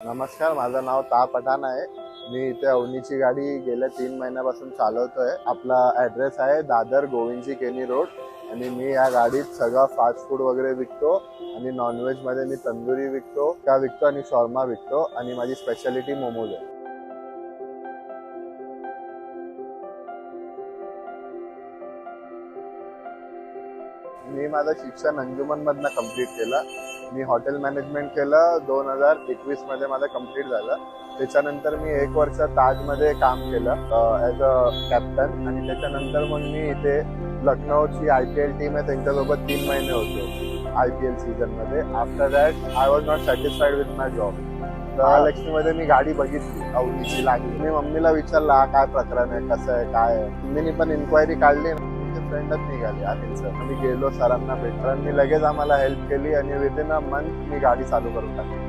नमस्कार माझं नाव ता पठाण आहे. मी इथे अवनीची गाडी गेल्या तीन महिन्यापासून चालवतोय. आपला ॲड्रेस आहे दादर गोविंदजी केनी रोड आणि मी या गाडीत सगळं फास्ट फूड वगैरे विकतो आणि नॉनव्हेजमध्ये मी तंदुरी विकतो का विकतो आणि शॉर्मा विकतो आणि माझी स्पेशालिटी मोमोज आहे. मी माझं शिक्षण अंजुमन मधनं कंप्लीट केलं. मी हॉटेल मॅनेजमेंट केलं दोन हजार एकवीसमध्ये माझं कंप्लीट झालं. त्याच्यानंतर मी एक वर्ष ताजमध्ये काम केलं ॲज अ कॅप्टन आणि त्याच्यानंतर मग मी इथे लखनौची आय पी एल टीम आहे त्यांच्यासोबत तीन महिने होतो आय पी एल सीझनमध्ये. After that I was not satisfied with my job महालक्ष्मीमध्ये मी गाडी बघितली अवनीची लागली. मी मम्मीला विचारलं काय प्रकरण आहे? कसं आहे? काय आहे? मम्मीनी पण इन्क्वायरी काढली. फ्रेंडच निघाली अनिल सर मी गेलो सरांना भेटलो. मी लगेच आम्हाला हेल्प केली आणि विदिन अ मंथ मी गाडी चालू करून टाकली.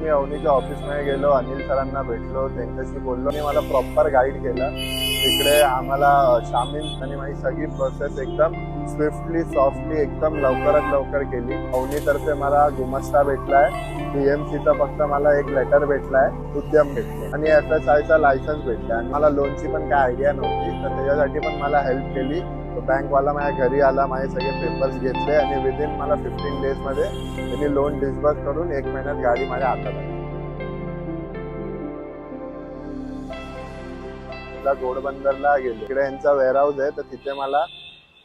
मी अवनीच्या ऑफिसमध्ये गेलो अनिल सरांना भेटलो त्यांच्याशी बोललो. आणि मला प्रॉपर गाईड केलं. तिकडे आम्हाला शामिल आणि माझी सगळी प्रोसेस एकदम स्विफ्टली सॉफ्टली एकदम लवकरात लवकर केली. अवनीतर्फे मला गुमस्ता भेटलाय. पीएमसीचा फक्त मला एक लेटर भेटलाय. उद्यम भेटले. आणि एफ एस आयचा लायसन्स भेटला. आणि मला लोनची पण काय आयडिया नव्हती. तर त्याच्यासाठी पण मला हेल्प केली. बँकवाला माझ्या घरी आला. माझे सगळे पेपर्स घेतले. आणि विदिन मला फिफ्टीन डेजमध्ये त्यांनी लोन डिस्बर्स करून एक महिन्यात गाडी माझ्या हातात आली. मला घोडबंदरला गेलो. तिकडे यांचा वेअरहाऊस आहे तर तिथे मला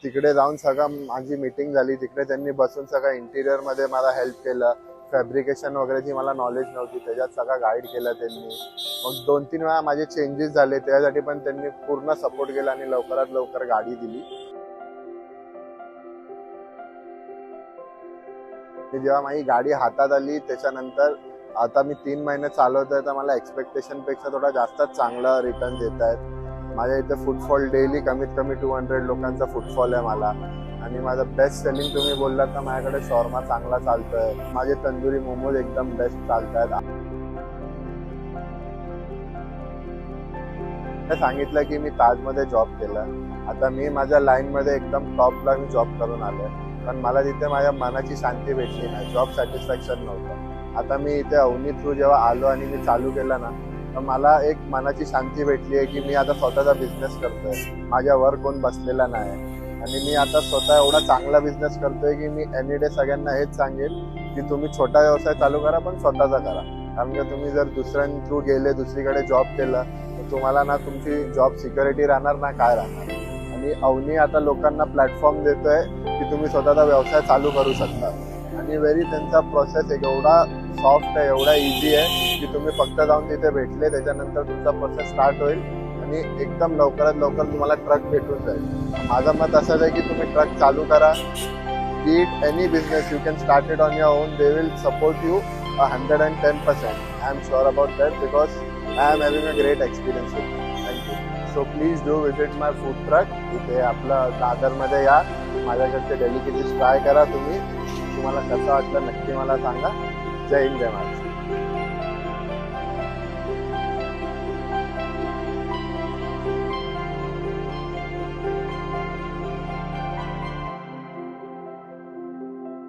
तिकडे जाऊन सगळं माझी मीटिंग झाली. तिकडे त्यांनी बसून सगळं इंटिरियरमध्ये मला हेल्प केलं. फॅब्रिकेशन वगैरेची मला नॉलेज नव्हती. त्याच्यात सगळं गाईड केलं त्यांनी. मग दोन तीन वेळा माझे चेंजेस झाले. त्यासाठी पण त्यांनी पूर्ण सपोर्ट केला आणि लवकरात लवकर गाडी दिली. जेव्हा माझी गाडी हातात आली त्याच्यानंतर आता मी तीन महिने चालवतोय तर मला एक्सपेक्टेशनपेक्षा थोडा जास्त चांगला रिटर्न देत आहेत. माझ्या इथे फुटफॉल डेली कमीत कमी टू हंड्रेड लोकांचा फुटफॉल आहे मला. आणि माझं बेस्ट सेलिंग तुम्ही बोललात तर माझ्याकडे शॉर्मा चांगला चालतोय. माझे तंदुरी मोमोज एकदम बेस्ट चालत आहेत सांगितलं की मी ताजमध्ये जॉब केला. आता मी माझ्या लाईनमध्ये एकदम टॉपला मी जॉब करून आलोय. पण मला तिथे माझ्या मनाची शांती भेटली नाही. जॉब सॅटिस्फॅक्शन नव्हतं. आता मी इथे अवनी थ्रू जेव्हा आलो आणि मी चालू केलं ना तर मला एक मनाची शांती भेटली आहे की मी आता स्वतःचा बिझनेस करतोय. माझ्यावर कोण बसलेला नाही. आणि मी आता स्वतः एवढा चांगला बिझनेस करतोय की मी एनी डे सगळ्यांना हेच सांगेल की तुम्ही छोटा व्यवसाय चालू करा पण स्वतःचा करा. कारण की तुम्ही जर दुसऱ्यां थ्रू गेले दुसरीकडे जॉब केलं तर तुम्हाला ना तुमची जॉब सिक्युरिटी राहणार ना काय राहणार? आणि अवनी आता लोकांना प्लॅटफॉर्म देतोय की तुम्ही स्वतःचा व्यवसाय चालू करू शकता. आणि व्हेरी त्यांचा प्रोसेस एक एवढा सॉफ्ट आहे एवढा इझी आहे की तुम्ही फक्त जाऊन तिथे भेटले त्याच्यानंतर तुमचा प्रोसेस स्टार्ट होईल आणि एकदम लवकरात लवकर तुम्हाला ट्रक भेटून जाईल. माझं मत असंच आहे की तुम्ही ट्रक चालू करा. But any business you can start it on your own they will support you hundred and ten percent I am sure about that because I am having a great experience with thank you so please do visit my food truck इथे आपलं दादरमध्ये या. माझ्याकडचे डेलिकेटीज try करा तुम्ही. तुम्हाला कसं वाटलं नक्की मला सांगा. જય હિન્દ જય ભારત